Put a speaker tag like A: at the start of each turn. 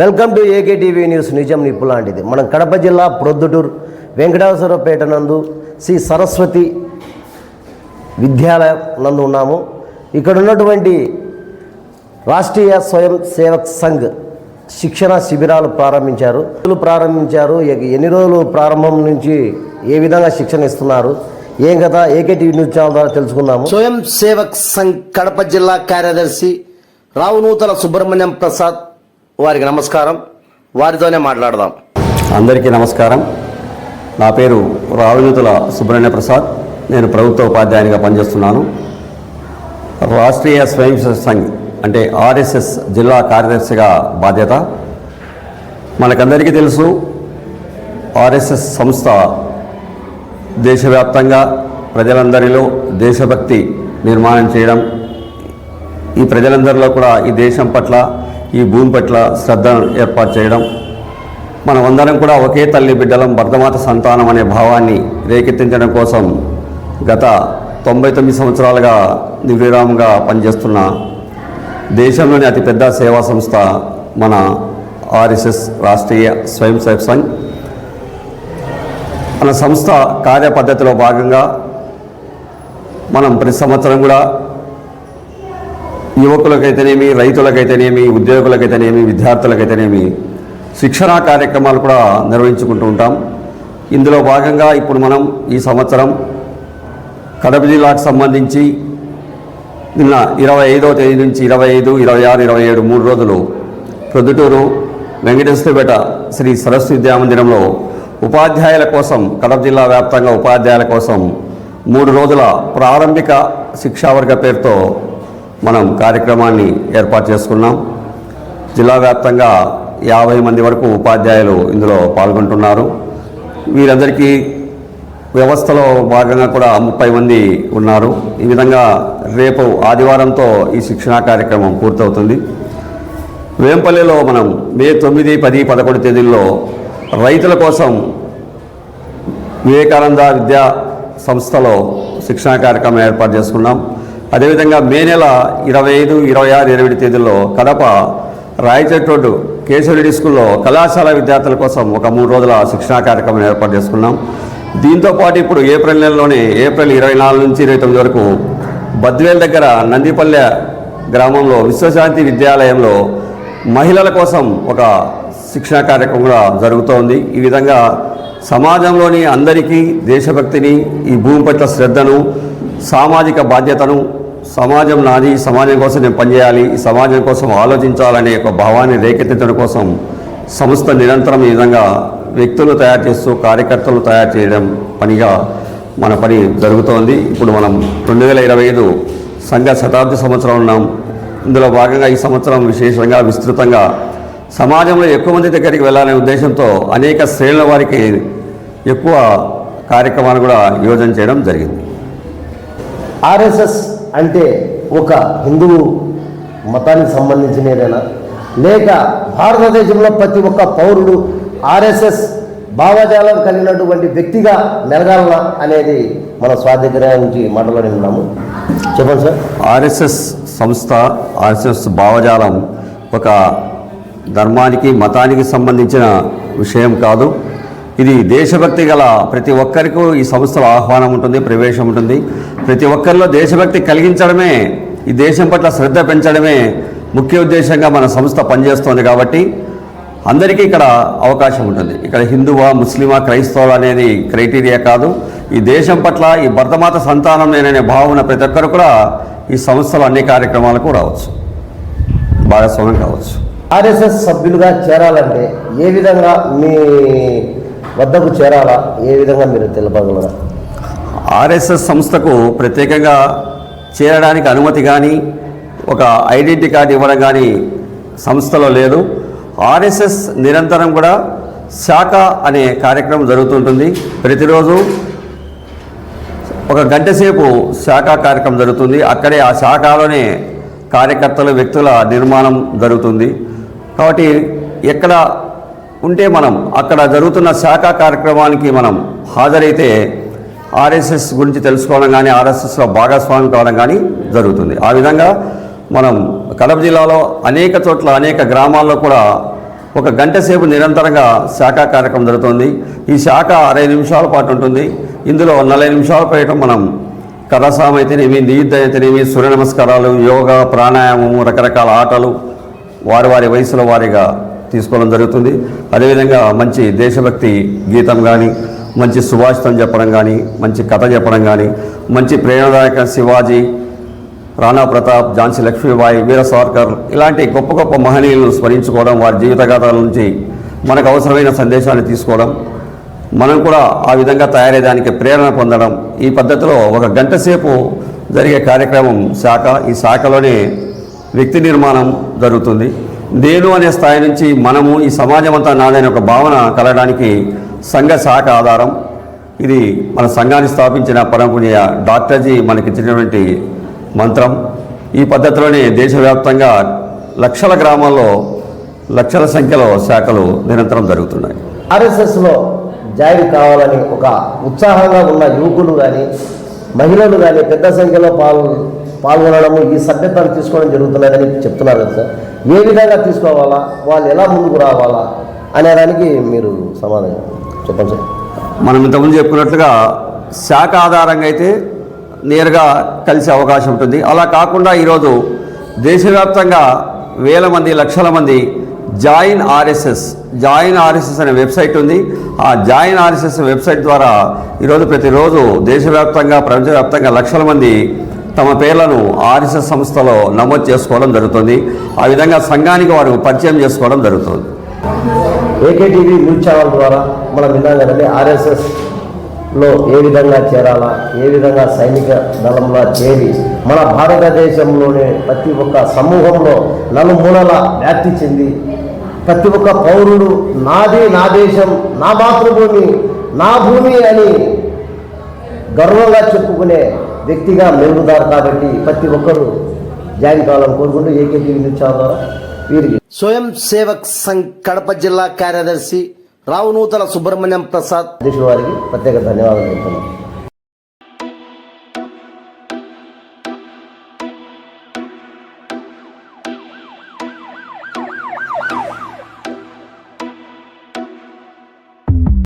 A: Welcome to AKTV news. నిజం నిప్పు లాంటిది మనం కడప జిల్లా ప్రొద్దుటూరు వెంకటేశ్వరపేట నందు శ్రీ సరస్వతి విద్యాలయం నందు ఉన్నాము. ఇక్కడ ఉన్నటువంటి రాష్ట్రీయ స్వయం సేవక్ సంఘ్ శిక్షణ శిబిరాలు ప్రారంభించారు. ప్రారంభించారు. ఎన్ని రోజులు ప్రారంభం నుంచి ఏ విధంగా శిక్షణ ఇస్తున్నారు? ఏం కదా ఏకేటీవీ న్యూస్ ఛానల్ ద్వారా తెలుసుకుందాము. స్వయం సేవక్ సంఘ్ కడప జిల్లా కార్యదర్శి రావునూతల సుబ్రహ్మణ్యం ప్రసాద్ వారికి నమస్కారం. వారితోనే మాట్లాడదాం.
B: అందరికీ నమస్కారం. నా పేరు రావినూతుల సుబ్రహ్మణ్య ప్రసాద్. నేను ప్రభుత్వ ఉపాధ్యాయునిగా పనిచేస్తున్నాను. రాష్ట్రీయ స్వయం సంఘ్ అంటే ఆర్ఎస్ఎస్ జిల్లా కార్యదర్శిగా బాధ్యత. మనకందరికీ తెలుసు ఆర్ఎస్ఎస్ సంస్థ దేశవ్యాప్తంగా ప్రజలందరిలో దేశభక్తి నిర్మాణం చేయడం. ఈ ప్రజలందరిలో కూడా ఈ దేశం పట్ల ఈ భూమి పట్ల శ్రద్ధను ఏర్పాటు చేయడం మనమందరం కూడా ఒకే తల్లి బిడ్డలం భర్తమాత సంతానం అనే భావాన్ని రేకెత్తించడం కోసం గత తొంభై తొమ్మిది సంవత్సరాలుగా నిర్విరామంగా పనిచేస్తున్న దేశంలోని అతిపెద్ద సేవా సంస్థ మన ఆర్ఎస్ఎస్ రాష్ట్రీయ స్వయం సేవ సంఘ్. మన సంస్థ కార్యపద్ధతిలో భాగంగా మనం ప్రతి సంవత్సరం కూడా యువకులకైతేనేమి రైతులకైతేనేమి ఉద్యోగులకైతేనేమి విద్యార్థులకైతేనేమి శిక్షణా కార్యక్రమాలు కూడా నిర్వహించుకుంటూ ఉంటాం. ఇందులో భాగంగా ఇప్పుడు మనం ఈ సంవత్సరం కడప జిల్లాకు సంబంధించి నిన్న ఇరవై ఐదవ తేదీ నుంచి ఇరవై ఐదు ఇరవై ఆరు ఇరవై ఏడు మూడు రోజులు ప్రొద్దుటూరు వెంకటేశ్వరపేట శ్రీ సరస్వతి విద్యామందిరంలో ఉపాధ్యాయుల కోసం కడప జిల్లా వ్యాప్తంగా ఉపాధ్యాయుల కోసం మూడు రోజుల ప్రారంభిక శిక్షావర్గ పేరుతో మనం కార్యక్రమాన్ని ఏర్పాటు చేసుకున్నాం. జిల్లా వ్యాప్తంగా యాభై మంది వరకు ఉపాధ్యాయులు ఇందులో పాల్గొంటున్నారు. వీరందరికీ వ్యవస్థలో భాగంగా కూడా ముప్పై మంది ఉన్నారు. ఈ విధంగా రేపు ఆదివారంతో ఈ శిక్షణా కార్యక్రమం పూర్తవుతుంది. వేంపల్లిలో మనం మే తొమ్మిది పది పదకొండు తేదీల్లో రైతుల కోసం వివేకానంద విద్యా సంస్థలో శిక్షణా కార్యక్రమం ఏర్పాటు చేసుకున్నాం. అదేవిధంగా మే నెల ఇరవై ఐదు ఇరవై ఆరు ఇరవై ఏడు తేదీల్లో కడప రాయచోటి రోడ్డు కేశవరెడ్డి స్కూల్లో కళాశాల విద్యార్థుల కోసం ఒక మూడు రోజుల శిక్షణా కార్యక్రమం ఏర్పాటు చేసుకున్నాం. దీంతో పాటు ఇప్పుడు ఏప్రిల్ నెలలోనే ఏప్రిల్ ఇరవై నాలుగు నుంచి ఇరవై తొమ్మిది వరకు బద్వేల్ దగ్గర నందిపల్లె గ్రామంలో విశ్వశాంతి విద్యాలయంలో మహిళల కోసం ఒక శిక్షణా కార్యక్రమం కూడా జరుగుతోంది. ఈ విధంగా సమాజంలోని అందరికీ దేశభక్తిని ఈ భూమి పట్ల శ్రద్ధను సామాజిక బాధ్యతను సమాజం నాది ఈ సమాజం కోసం నేను పనిచేయాలి ఈ సమాజం కోసం ఆలోచించాలనే ఒక భావాన్ని రేకెత్తించడం కోసం సంస్థ నిరంతరం ఈ విధంగా వ్యక్తులు తయారు చేస్తూ కార్యకర్తలు తయారు చేయడం పనిగా మన పని జరుగుతోంది. ఇప్పుడు మనం రెండు వేల ఇరవై ఐదు సంఘ శతాబ్ది సంవత్సరం ఉన్నాం. ఇందులో భాగంగా ఈ సంవత్సరం విశేషంగా విస్తృతంగా సమాజంలో ఎక్కువ మంది దగ్గరికి వెళ్ళాలనే ఉద్దేశంతో అనేక శ్రేణుల వారికి ఎక్కువ కార్యక్రమాలు కూడా యోజన చేయడం జరిగింది.
A: ఆర్ఎస్ఎస్ అంటే ఒక హిందువు మతానికి సంబంధించినదేనా లేక భారతదేశంలో ప్రతి ఒక్క పౌరుడు ఆర్ఎస్ఎస్ భావజాలం కలిగినటువంటి వ్యక్తిగా మెలగాలనా అనేది మన స్వాధిగ్రహ నుంచి మాట్లాడి ఉన్నాము చెప్పండి సార్.
B: ఆర్ఎస్ఎస్ సంస్థ ఆర్ఎస్ఎస్ భావజాలం ఒక ధర్మానికి మతానికి సంబంధించిన విషయం కాదు. ఇది దేశభక్తి గల ప్రతి ఒక్కరికి ఈ సంస్థలో ఆహ్వానం ఉంటుంది ప్రవేశం ఉంటుంది. ప్రతి ఒక్కరిలో దేశభక్తి కలిగించడమే ఈ దేశం పట్ల శ్రద్ధ పెంచడమే ముఖ్య ఉద్దేశంగా మన సంస్థ పనిచేస్తోంది కాబట్టి అందరికీ ఇక్కడ అవకాశం ఉంటుంది. ఇక్కడ హిందువా ముస్లిమా క్రైస్తవులు అనేది క్రైటీరియా కాదు. ఈ దేశం పట్ల ఈ భర్తమాత సంతానం నేననే భావన ప్రతి ఒక్కరు కూడా ఈ సంస్థలో అన్ని కార్యక్రమాలకు రావచ్చు. భాగస్వామ్యం కావచ్చు.
A: ఆర్ఎస్ఎస్ సభ్యులుగా చేరాలంటే ఏ విధంగా మీ వద్దకు చేరాలా? ఏ విధంగా మీరు తెలపగలరా?
B: ఆర్ఎస్ఎస్ సంస్థకు ప్రత్యేకంగా చేరడానికి అనుమతి కానీ ఒక ఐడెంటిటీ కార్డు ఇవ్వడం కానీ సంస్థలో లేదు. ఆర్ఎస్ఎస్ నిరంతరం కూడా శాఖ అనే కార్యక్రమం జరుగుతుంటుంది. ప్రతిరోజు ఒక గంట సేపు శాఖ కార్యక్రమం జరుగుతుంది. అక్కడే ఆ శాఖలోనే కార్యకర్తలు వ్యక్తుల నిర్మాణం జరుగుతుంది. కాబట్టి ఎక్కడ ఉంటే మనం అక్కడ జరుగుతున్న శాఖ కార్యక్రమానికి మనం హాజరైతే ఆర్ఎస్ఎస్ గురించి తెలుసుకోవడం కానీ ఆర్ఎస్ఎస్లో భాగస్వామ్యం కావడం కానీ జరుగుతుంది. ఆ విధంగా మనం కడప జిల్లాలో అనేక చోట్ల అనేక గ్రామాల్లో కూడా ఒక గంట సేపు నిరంతరంగా శాఖ కార్యక్రమం జరుగుతుంది. ఈ శాఖ అరవై నిమిషాల పాటు ఉంటుంది. ఇందులో నలభై నిమిషాల పాటు మనం కథాసాం అయితేనేమి నియుద్ధ అయితేనేమి సూర్య నమస్కారాలు యోగా ప్రాణాయామము రకరకాల ఆటలు వారి వారి వయసుల వారిగా తీసుకోవడం జరుగుతుంది. అదేవిధంగా మంచి దేశభక్తి గీతం కానీ మంచి సుభాషితం చెప్పడం కానీ మంచి కథ చెప్పడం కానీ మంచి ప్రేరణదాయక శివాజీ రాణా ప్రతాప్ ఝాన్సీ లక్ష్మీబాయి వీర సావర్కర్ ఇలాంటి గొప్ప గొప్ప మహనీయులను స్మరించుకోవడం వారి జీవితగాథల నుంచి మనకు అవసరమైన సందేశాన్ని తీసుకోవడం మనం కూడా ఆ విధంగా తయారయ్యేదానికి ప్రేరణ పొందడం ఈ పద్ధతిలో ఒక గంట సేపు జరిగే కార్యక్రమం శాఖ ఈ శాఖలోనే వ్యక్తి నిర్మాణం జరుగుతుంది. నేను అనే స్థాయి నుంచి మనము ఈ సమాజం అంతా నాదనే ఒక భావన కలగడానికి సంఘ శాఖ ఆధారం. ఇది మన సంఘాన్ని స్థాపించిన పరమపుణ్య డాక్టర్జీ మనకిచ్చినటువంటి మంత్రం. ఈ పద్ధతిలోనే దేశవ్యాప్తంగా లక్షల గ్రామాల్లో లక్షల సంఖ్యలో శాఖలు నిరంతరం జరుగుతున్నాయి.
A: ఆర్ఎస్ఎస్లో జాయిన్ కావాలని ఒక ఉత్సాహంగా ఉన్న యువకులు కానీ మహిళలు కానీ పెద్ద సంఖ్యలో పాల్ పాల్గొనడము ఈ సభ్యతను తీసుకోవడం జరుగుతున్నదని చెప్తున్నారు కదా సార్. ఏ విధంగా తీసుకోవాలా? వాళ్ళు ఎలా ముందుకు రావాలా? అనే దానికి మీరు సమాధానం చెప్పండి సార్.
B: మనం ఇంతకుముందు చెప్పుకున్నట్లుగా శాఖ ఆధారంగా అయితే నేరుగా కలిసే అవకాశం ఉంటుంది. అలా కాకుండా ఈరోజు దేశవ్యాప్తంగా వేల మంది లక్షల మంది జాయిన్ ఆర్ఎస్ఎస్ జాయిన్ ఆర్ఎస్ఎస్ అనే వెబ్సైట్ ఉంది. ఆ జాయిన్ ఆర్ఎస్ఎస్ వెబ్సైట్ ద్వారా ఈరోజు ప్రతిరోజు దేశవ్యాప్తంగా ప్రపంచవ్యాప్తంగా లక్షల మంది తమ పేర్లను ఆర్ఎస్ఎస్ సంస్థలో నమోదు చేసుకోవడం జరుగుతుంది. ఆ విధంగా సంఘానికి వారు పరిచయం చేసుకోవడం జరుగుతుంది.
A: ఏకేటీవీ న్యూస్ ఛానల్ ద్వారా మనం విన్నాం కదండి ఆర్ఎస్ఎస్లో ఏ విధంగా చేరాలా ఏ విధంగా సైనిక దళంలో చేరి మన భారతదేశంలోనే ప్రతి ఒక్క సమూహంలో నలుమూలల వ్యాప్తి చెంది ప్రతి ఒక్క పౌరుడు నాది నా దేశం నా మాతృభూమి నా భూమి అని గర్వంగా చెప్పుకునే వ్యక్తిగా మెరుగుతారు కాబట్టి ప్రతి ఒక్కరూ జాయిన్ కావాలని కోరుకుంటూ ఏకేటీవీ న్యూస్ ఛానల్ ద్వారా వీరికి స్వయం సేవక్ సంఘ్ కడప జిల్లా కార్యదర్శి రావునూతల సుబ్రహ్మణ్యం ప్రసాద్ అధ్యక్షుడు వారికి ప్రత్యేక ధన్యవాదాలు చెప్తున్నాను